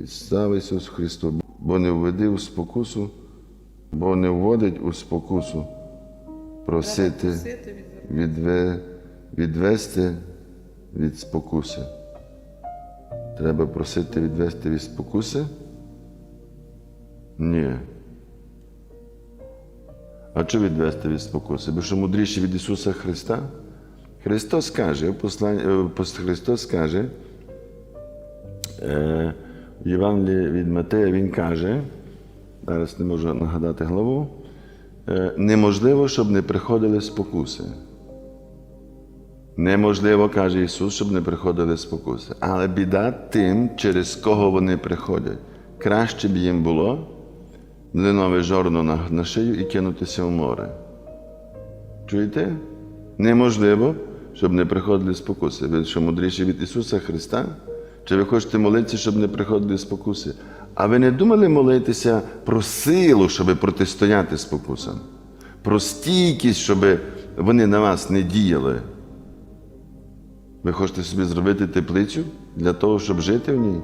І слава Ісусу Христу, бо не введи у спокусу, бо не вводить у спокусу просити, відве, відвести від спокуси. Треба просити відвести від спокуси? Ні. А що відвести від спокуси? Бо що мудріші від Ісуса Христа? Христос каже, в посланні, е, Христос каже, е, Євангелії від Матея Він каже, зараз не можу нагадати главу, е, неможливо, щоб не приходили спокуси. Неможливо, каже Ісус, щоб не приходили спокуси. Але біда тим, через кого вони приходять. Краще б їм було млинове жорно на, на шию і кинутися в море. Чуєте? Неможливо, щоб не приходили спокуси. Ви що мудріші від Ісуса Христа? Чи ви хочете молитися, щоб не приходили спокуси? А ви не думали молитися про силу, щоб протистояти спокусам? Про стійкість, щоб вони на вас не діяли? Ви хочете собі зробити теплицю для того, щоб жити в ній?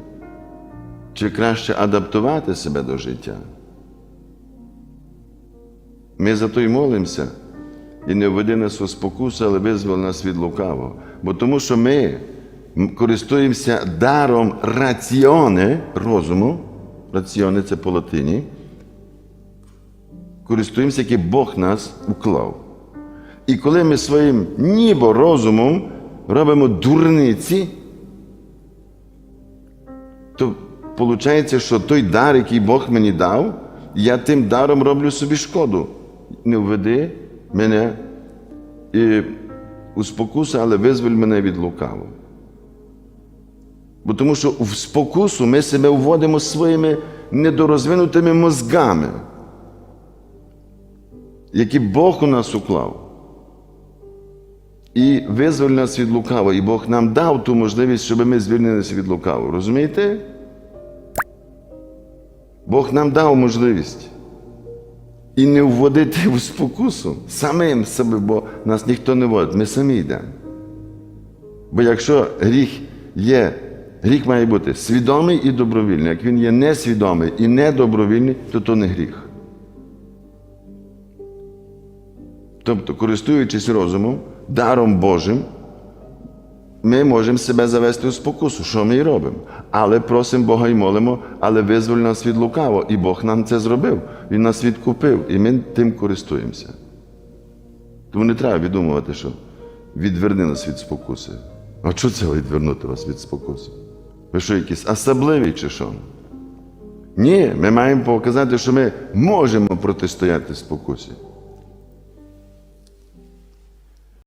Чи краще адаптувати себе до життя? Ми за то й молимося. І не введи нас у спокусу, але визволи нас від лукавого. Бо тому що ми користуємося даром раціони розуму, раціони це по латині, користуємося, який Бог нас уклав. І коли ми своїм ніби розумом робимо дурниці, то виходить, що той дар, який Бог мені дав, я тим даром роблю собі шкоду. Не введи мене і у спокусу, але визволь мене від лукавого. Бо тому що в спокусу ми себе вводимо своїми недорозвинутими мозгами, які Бог у нас уклав. І визволь нас від лукавого. І Бог нам дав ту можливість, щоб ми звільнилися від лукавого. Розумієте? Бог нам дав можливість. І не вводити в спокусу самим себе, бо нас ніхто не водить, ми самі йдемо. Бо якщо гріх є, гріх має бути свідомий і добровільний. Як він є несвідомий і недобровільний, то то не гріх. Тобто, користуючись розумом, даром Божим, ми можемо себе завести у спокусу, що ми і робимо. Але просимо Бога і молимо, але визволь нас від лукаво. І Бог нам це зробив. Він нас відкупив, і ми тим користуємося. Тому не треба відумувати, що відверни нас від спокуси. А що це відвернути вас від спокуси? Ви що, якісь особливі чи що? Ні, ми маємо показати, що ми можемо протистояти спокусі.